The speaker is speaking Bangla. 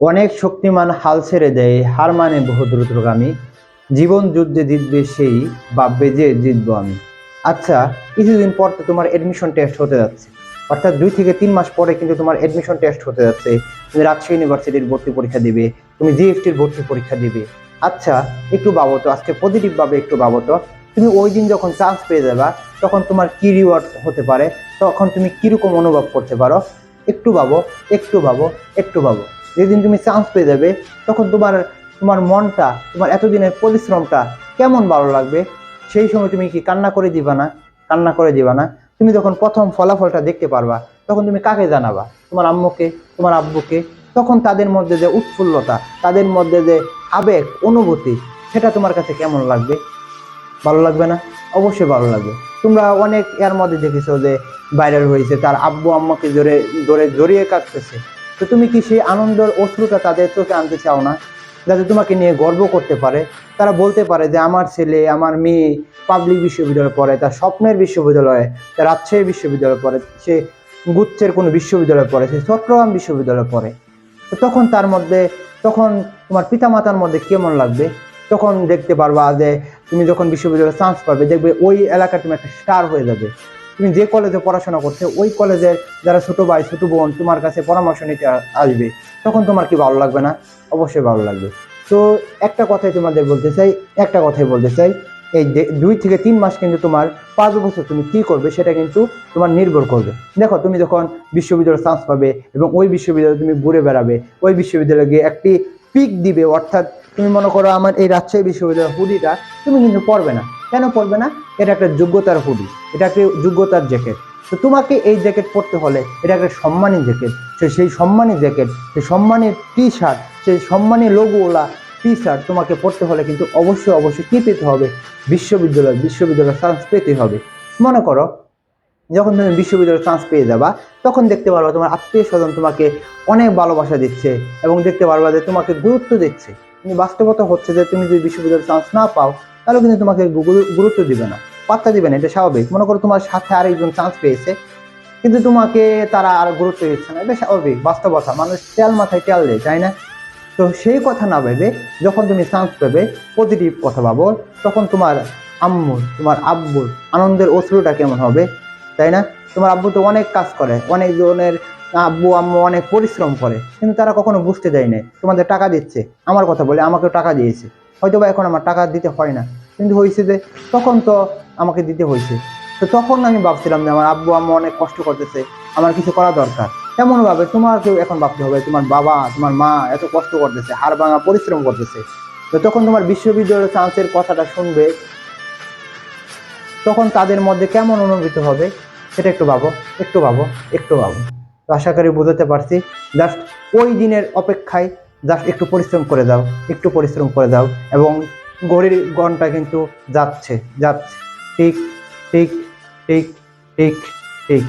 অনেক শক্তিমান হাল ছেড়ে দেয়, হার মানে বহু দ্রুতগামী। জীবন যুদ্ধে জিতবে সেই, ভাববে যে জিতবো আমি। আচ্ছা কিছুদিন পর তো তোমার এডমিশন টেস্ট হতে যাচ্ছে। অর্থাৎ দুই থেকে তিন মাস পরে কিন্তু তোমার এডমিশন টেস্ট হতে যাচ্ছে। তুমি রাজশাহী ইউনিভার্সিটির ভর্তি পরীক্ষা দিবে, তুমি জিএসটির ভর্তি পরীক্ষা দিবে। আচ্ছা একটু ভাবো তো, আজকে পজিটিভ ভাবে একটু ভাবো তো। তুমি ওই দিন যখন চান্স পেয়ে যাবা, তখন তোমার কি রিওয়ার্ড হতে পারে? তখন তুমি কীরকম অনুভব করতে পারো? একটু ভাবো একটু ভাবো একটু ভাবো। যেদিন তুমি চান্স পেয়ে যাবে, তখন তোমার তোমার মনটা, তোমার এতদিনের পরিশ্রমটা কেমন ভালো লাগবে? সেই সময় তুমি কি কান্না করে দিবা না? কান্না করে দিবা না? তুমি যখন প্রথম ফলাফলটা দেখতে পারবা, তখন তুমি কাকে জানাবা? তোমার আম্মুকে, তোমার আব্বুকে? তখন তাদের মধ্যে যে উৎফুল্লতা, তাদের মধ্যে যে আবেগ, অনুভূতি, সেটা তোমার কাছে কেমন লাগবে? ভালো লাগবে না? অবশ্যই ভালো লাগবে। তোমরা অনেক এর মধ্যে দেখেছ যে ভাইরাল হয়েছে, তার আব্বু আম্মাকে জোরে জোরে জড়িয়ে কাটতেছে তো তুমি কি সেই আনন্দের অশ্রুটা তাদের চোখে আনতে চাও না? যাতে তোমাকে নিয়ে গর্ব করতে পারে। তারা বলতে পারে যে, আমার ছেলে, আমার মেয়ে পাবলিক বিশ্ববিদ্যালয়ে পড়ে, তার স্বপ্নের বিশ্ববিদ্যালয়ে, তার রাজশাহী বিশ্ববিদ্যালয়ে পড়ে, সে গুচ্ছের কোনো বিশ্ববিদ্যালয়ে পড়ে, সে চট্টগ্রাম বিশ্ববিদ্যালয়ে পড়ে। তো তখন তার মধ্যে, তখন তোমার পিতামাতার মধ্যে কেমন লাগবে? তখন দেখতে পারবা যে, তুমি যখন বিশ্ববিদ্যালয়ে চান্স পাবে, দেখবে ওই এলাকায় তুমি একটা স্টার হয়ে যাবে। তুমি যে কলেজে পড়াশোনা করছ, ওই কলেজের যারা ছোট ভাই, ছোট বোন তোমার কাছে পরামর্শ নিতে আসবে, তখন তোমার কি ভালো লাগবে না? অবশ্যই ভালো লাগবে। তো একটা কথাই তোমাদের বলতে চাই, একটা কথাই বলতে চাই, এই দুই থেকে তিন মাস কিন্তু তোমার পাঁচ বছর তুমি কি করবে সেটা কিন্তু তোমার নির্ভর করবে। দেখো, তুমি যখন বিশ্ববিদ্যালয়ে চান্স পাবে এবং ওই বিশ্ববিদ্যালয়ে তুমি ঘুরে বেড়াবে, ওই বিশ্ববিদ্যালয়ে গিয়ে একটি পিক দিবে, অর্থাৎ তুমি মনে করো আমার এই রাজশাহী বিশ্ববিদ্যালয়ের হুডিটা, তুমি কিন্তু পড়বে না। কেন পরবে না? এটা একটা যোগ্যতার হুডি, এটা একটা যোগ্যতার জ্যাকেট। তো তোমাকে এই জ্যাকেট পরতে হলে এটা একটা সম্মানী জ্যাকেট। তো সেই সম্মানী জ্যাকেট, সেই সম্মানের টি শার্ট সেই সম্মানী লোগোওয়ালা টি শার্ট তোমাকে পরতে হলে কিন্তু অবশ্যই অবশ্যই কী পেতে হবে? বিশ্ববিদ্যালয়, বিশ্ববিদ্যালয়ের চান্স পেতে হবে। মনে করো, যখন তুমি বিশ্ববিদ্যালয়ের চান্স পেয়ে যাবা, তখন দেখতে পারবা তোমার আত্মীয় স্বজন তোমাকে অনেক ভালোবাসা দিচ্ছে এবং দেখতে পারবা যে তোমাকে গুরুত্ব দিচ্ছে। কিন্তু বাস্তবতা হচ্ছে যে তুমি যদি বিশ্ববিদ্যালয়ের চান্স না পাও তাহলে কিন্তু তোমাকে গুরুত্ব দিবে না, পাত্তা দিবে না, এটা স্বাভাবিক। মনে করো তোমার সাথে আরেকজন চান্স পেয়েছে, কিন্তু তোমাকে তারা আর গুরুত্ব দিচ্ছে না, এটা স্বাভাবিক বাস্তবতা মানুষ তেল মাথায় তেল দেয়, তাই না? তো সেই কথা না ভেবে যখন তুমি চান্স পাবে পজিটিভ কথা ভাবো, তখন তোমার আম্মুর তোমার আব্বুর আনন্দের অশ্রুটা কেমন হবে, তাই না? তোমার আব্বু তো অনেক কাজ করে, অনেক জনের আব্বু, আম্মু অনেক পরিশ্রম করে, কিন্তু তারা কখনো বুঝতে দেয় না তোমাদের টাকা দিচ্ছে, আমার কথা বলে আমাকেও টাকা দিয়েছে হয়তো বা এখন আমার টাকা দিতে হয় না। কিন্তু হয়েছে যে তখন তো আমাকে দিতে হয়েছে। তো তখন আমি ভাবছিলাম যে আমার আব্বু, আম্মু অনেক কষ্ট করতেছে, আমার কিছু করা দরকার। তেমন ভাবে তোমাকেও এখন ভাবতে হবে, তোমার বাবা, তোমার মা এত কষ্ট করতেছে, হাড় ভাঙা পরিশ্রম করতেছে। তো তখন তোমার বিশ্ববিদ্যালয়ের চান্সের কথাটা শুনবে। তখন তাদের মধ্যে কেমন অনুভূত হবে, সেটা একটু ভাবো একটু ভাবো একটু ভাবো। তো আশা করি বুঝতে পারছি। জাস্ট ওই দিনের অপেক্ষায় জাস্ট একটু পরিশ্রম করে দাও একটু পরিশ্রম করে দাও এবং ঘড়ির ঘণ্টা কিন্তু যাচ্ছে যাচ্ছে। ঠিক ঠিক ঠিক ঠিক ঠিক